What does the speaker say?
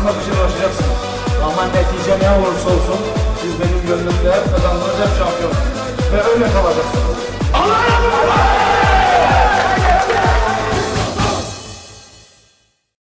Şey ulaşacaksınız. Ama netice ne olursa olsun siz benim gönlümde hep kazandığınız hep şampiyon. Ve öyle kalacaksınız. Allah